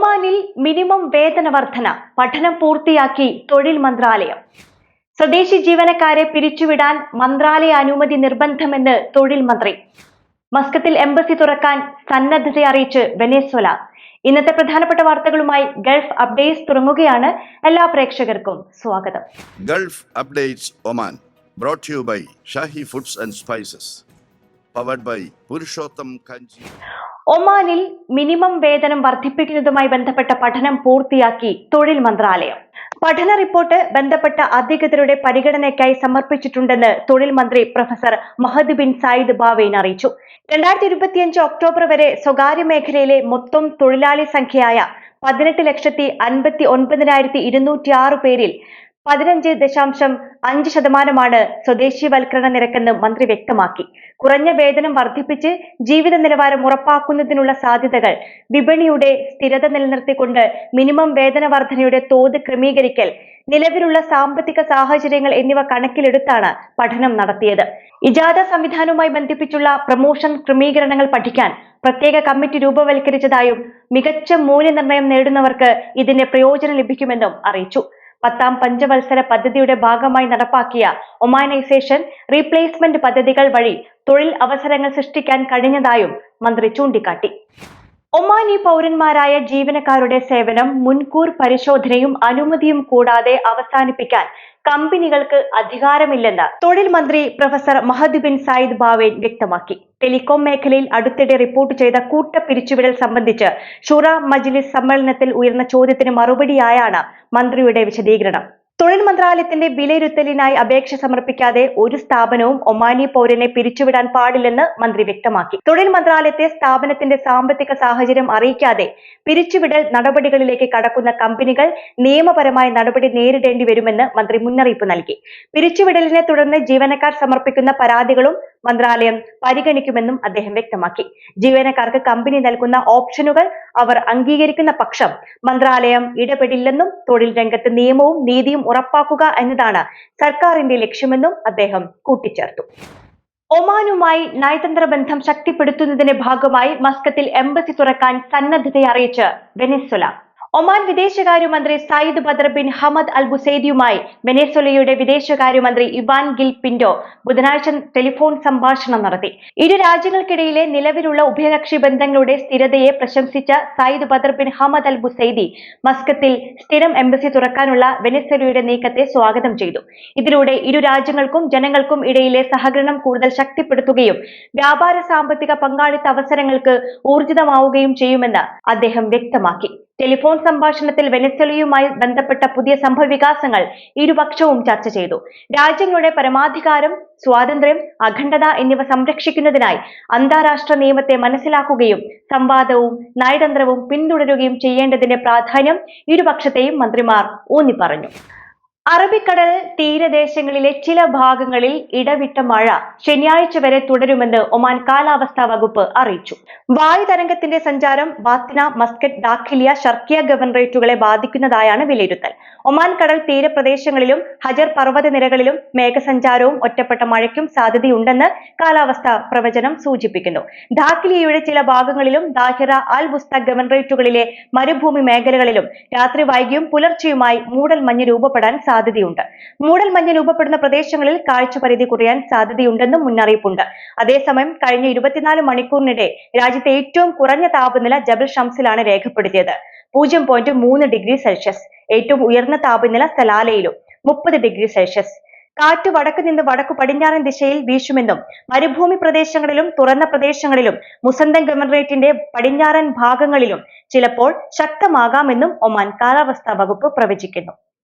ഒമാനിൽ മിനിമം വേതന വർധന പഠനം പൂർത്തിയാക്കി തൊഴിൽ മന്ത്രാലയം. സ്വദേശി ജീവനക്കാരെ പിരിച്ചുവിടാൻ മന്ത്രാലയ അനുമതി നിർബന്ധമെന്ന് തൊഴിൽ മന്ത്രി. മസ്കത്തിൽ എംബസി തുറക്കാൻ സന്നദ്ധത അറിയിച്ച് വെനേസ്വല. ഇന്നത്തെ പ്രധാനപ്പെട്ട വാർത്തകളുമായി ഗൾഫ് അപ്ഡേറ്റ്സ് തുടങ്ങുകയാണ് എല്ലാ പ്രേക്ഷകർക്കും സ്വാഗതം. Gulf updates Oman brought you by Shahi foods and spices powered by Purushottam Kanchi. ഒമാനിൽ മിനിമം വേതനം വർദ്ധിപ്പിക്കുന്നതുമായി ബന്ധപ്പെട്ട പഠനം പൂർത്തിയാക്കി തൊഴിൽ മന്ത്രാലയം. പഠന റിപ്പോർട്ട് ബന്ധപ്പെട്ട അധികൃതരുടെ പരിഗണനയ്ക്കായി സമർപ്പിച്ചിട്ടുണ്ടെന്ന് തൊഴിൽ മന്ത്രി professor Mahad bin Said Baowain അറിയിച്ചു. രണ്ടായിരത്തി ഇരുപത്തിയഞ്ച് ഒക്ടോബർ വരെ സ്വകാര്യ മേഖലയിലെ മൊത്തം തൊഴിലാളി സംഖ്യയായ പതിനെട്ട് ലക്ഷത്തി അൻപത്തി ഒൻപതിനായിരത്തി ഇരുന്നൂറ്റി ആറ് പേരിൽ പതിനഞ്ച് ദശാംശം അഞ്ച് ശതമാനമാണ് സ്വദേശീവൽക്കരണ നിരക്കെന്ന് മന്ത്രി വ്യക്തമാക്കി. കുറഞ്ഞ വേതനം വർദ്ധിപ്പിച്ച് ജീവിത നിലവാരം ഉറപ്പാക്കുന്നതിനുള്ള സാധ്യതകൾ വിപണിയുടെ സ്ഥിരത നിലനിർത്തിക്കൊണ്ട് മിനിമം വേതന വർധനയുടെ തോത് ക്രമീകരിക്കൽ നിലവിലുള്ള സാമ്പത്തിക സാഹചര്യങ്ങൾ എന്നിവ കണക്കിലെടുത്താണ് പഠനം നടത്തിയത്. ഇജാദ സംവിധാനവുമായി ബന്ധിപ്പിച്ചുള്ള പ്രമോഷൻ ക്രമീകരണങ്ങൾ പഠിക്കാൻ പ്രത്യേക കമ്മിറ്റി രൂപവൽക്കരിച്ചതായും മികച്ച മൂല്യനിർണയം നേടുന്നവർക്ക് ഇതിന്റെ പ്രയോജനം ലഭിക്കുമെന്നും അറിയിച്ചു. പത്താം പഞ്ചവത്സര പദ്ധതിയുടെ ഭാഗമായി നടപ്പാക്കിയ ഒമാനൈസേഷൻ റീപ്ലേസ്മെന്റ് പദ്ധതികൾ വഴി തൊഴിൽ അവസരങ്ങൾ സൃഷ്ടിക്കാൻ കഴിഞ്ഞതായും മന്ത്രി ചൂണ്ടിക്കാട്ടി. ഒമാനി പൗരന്മാരായ ജീവനക്കാരുടെ സേവനം മുൻകൂർ പരിശോധനയും അനുമതിയും കൂടാതെ അവസാനിപ്പിക്കാൻ കമ്പനികൾക്ക് അധികാരമില്ലെന്ന് തൊഴിൽ മന്ത്രി professor Mahad bin Said Baowain വ്യക്തമാക്കി. ടെലികോം മേഖലയിൽ അടുത്തിടെ റിപ്പോർട്ട് ചെയ്ത കൂട്ട പിരിച്ചുവിടൽ സംബന്ധിച്ച് ഷുറ മജ്ലിസ് സമ്മേളനത്തിൽ ഉയർന്ന ചോദ്യത്തിന് മറുപടിയായാണ് മന്ത്രിയുടെ വിശദീകരണം. തൊഴിൽ മന്ത്രാലയത്തിന്റെ വിലയിരുത്തലിനായി അപേക്ഷ സമർപ്പിക്കാതെ ഒരു സ്ഥാപനവും ഒമാനി പൗരനെ പിരിച്ചുവിടാൻ പാടില്ലെന്ന് മന്ത്രി വ്യക്തമാക്കി. തൊഴിൽ മന്ത്രാലയത്തെ സ്ഥാപനത്തിന്റെ സാമ്പത്തിക സാഹചര്യം അറിയിക്കാതെ പിരിച്ചുവിടൽ നടപടികളിലേക്ക് കടക്കുന്ന കമ്പനികൾ നിയമപരമായ നടപടി നേരിടേണ്ടി വരുമെന്ന് മന്ത്രി മുന്നറിയിപ്പ് നൽകി. പിരിച്ചുവിടലിനെ തുടർന്ന് ജീവനക്കാർ സമർപ്പിക്കുന്ന പരാതികളും മന്ത്രാലയം പരിഗണിക്കുമെന്നും അദ്ദേഹം വ്യക്തമാക്കി. ജീവനക്കാർക്ക് കമ്പനി നൽകുന്ന ഓപ്ഷനുകൾ അവർ അംഗീകരിക്കുന്ന പക്ഷം മന്ത്രാലയം ഇടപെടില്ലെന്നും തൊഴിൽ രംഗത്ത് നിയമവും നീതിയും ഉറപ്പാക്കുക എന്നതാണ് സർക്കാരിന്റെ ലക്ഷ്യമെന്നും അദ്ദേഹം കൂട്ടിച്ചേർത്തു. ഒമാനുമായി നയതന്ത്ര ബന്ധം ശക്തിപ്പെടുത്തുന്നതിന്റെ ഭാഗമായി മസ്കത്തിൽ എംബസി തുറക്കാൻ സന്നദ്ധത അറിയിച്ച് വെനസ്വല. ഒമാൻ വിദേശകാര്യമന്ത്രി Sayyid Badr bin Hamad Al ബുസൈദിയുമായി വെനേസ്വലയുടെ വിദേശകാര്യമന്ത്രി ഇവാൻ ഗിൽ പിൻഡോ ബുധനാഴ്ച ടെലിഫോൺ സംഭാഷണം നടത്തി. ഇരു രാജ്യങ്ങൾക്കിടയിലെ നിലവിലുള്ള ഉഭയകക്ഷി ബന്ധങ്ങളുടെ സ്ഥിരതയെ പ്രശംസിച്ച Sayyid Badr bin Hamad al Busaidi മസ്കത്തിൽ സ്ഥിരം എംബസി തുറക്കാനുള്ള വെനസ്വലയുടെ നീക്കത്തെ സ്വാഗതം ചെയ്തു. ഇതിലൂടെ ഇരു രാജ്യങ്ങൾക്കും ജനങ്ങൾക്കും ഇടയിലെ സഹകരണം കൂടുതൽ ശക്തിപ്പെടുത്തുകയും വ്യാപാര സാമ്പത്തിക പങ്കാളിത്ത അവസരങ്ങൾക്ക് ഊർജിതമാവുകയും ചെയ്യുമെന്ന് അദ്ദേഹം വ്യക്തമാക്കി. ടെലിഫോൺ സംഭാഷണത്തിൽ വെനസ്വലയുമായി ബന്ധപ്പെട്ട പുതിയ സംഭവവികാസങ്ങൾ ഇരുപക്ഷവും ചർച്ച ചെയ്തു. രാജ്യങ്ങളുടെ പരമാധികാരം സ്വാതന്ത്ര്യം അഖണ്ഡത എന്നിവ സംരക്ഷിക്കുന്നതിനായി അന്താരാഷ്ട്ര നിയമത്തെ മനസ്സിലാക്കുകയും സംവാദവും നയതന്ത്രവും പിന്തുടരുകയും ചെയ്യേണ്ടതിന്റെ പ്രാധാന്യം ഇരുപക്ഷത്തെയും മന്ത്രിമാർ ഊന്നി പറഞ്ഞു അറബിക്കടൽ തീരദേശങ്ങളിലെ ചില ഭാഗങ്ങളിൽ ഇടവിട്ട മഴ ശനിയാഴ്ച വരെ തുടരുമെന്ന് ഒമാൻ കാലാവസ്ഥാ വകുപ്പ് അറിയിച്ചു. വായുതരംഗത്തിന്റെ സഞ്ചാരം ബാത്തിന മസ്കറ്റ് ദാഖിലിയ ഷർക്കിയ ഗവർണറേറ്റുകളെ ബാധിക്കുന്നതായാണ് വിലയിരുത്തൽ. ഒമാൻ കടൽ തീരപ്രദേശങ്ങളിലും ഹജർ പർവത നിരകളിലും മേഘസഞ്ചാരവും ഒറ്റപ്പെട്ട മഴയ്ക്കും സാധ്യതയുണ്ടെന്ന് കാലാവസ്ഥാ പ്രവചനം സൂചിപ്പിക്കുന്നു. ദാഖിലിയയുടെ ചില ഭാഗങ്ങളിലും ദാഹിറ അൽ ബുസ്ത ഗവർണറേറ്റുകളിലെ മരുഭൂമി മേഖലകളിലും രാത്രി വൈകിയും പുലർച്ചെയുമായി മൂടൽ മഞ്ഞ് രൂപപ്പെടാൻ സാധ്യതയുണ്ട്. മൂടൽ മഞ്ഞ് രൂപപ്പെടുന്ന പ്രദേശങ്ങളിൽ കാഴ്ച പരിധി കുറയാൻ സാധ്യതയുണ്ടെന്നും മുന്നറിയിപ്പുണ്ട്. അതേസമയം കഴിഞ്ഞ ഇരുപത്തിനാല് മണിക്കൂറിനിടെ രാജ്യത്തെ ഏറ്റവും കുറഞ്ഞ താപനില ജബൽ ഷംസിലാണ് രേഖപ്പെടുത്തിയത്. പൂജ്യം പോയിന്റ് മൂന്ന് ഡിഗ്രി സെൽഷ്യസ് ഏറ്റവും ഉയർന്ന താപനില സലാലയിലും മുപ്പത് ഡിഗ്രി സെൽഷ്യസ്. കാറ്റ് വടക്ക് നിന്ന് വടക്കു പടിഞ്ഞാറൻ ദിശയിൽ വീശുമെന്നും മരുഭൂമി പ്രദേശങ്ങളിലും തുറന്ന പ്രദേശങ്ങളിലും മുസന്തൻ ഗവർണറേറ്റിന്റെ പടിഞ്ഞാറൻ ഭാഗങ്ങളിലും ചിലപ്പോൾ ശക്തമാകാമെന്നും ഒമാൻ കാലാവസ്ഥാ വകുപ്പ് പ്രവചിക്കുന്നു.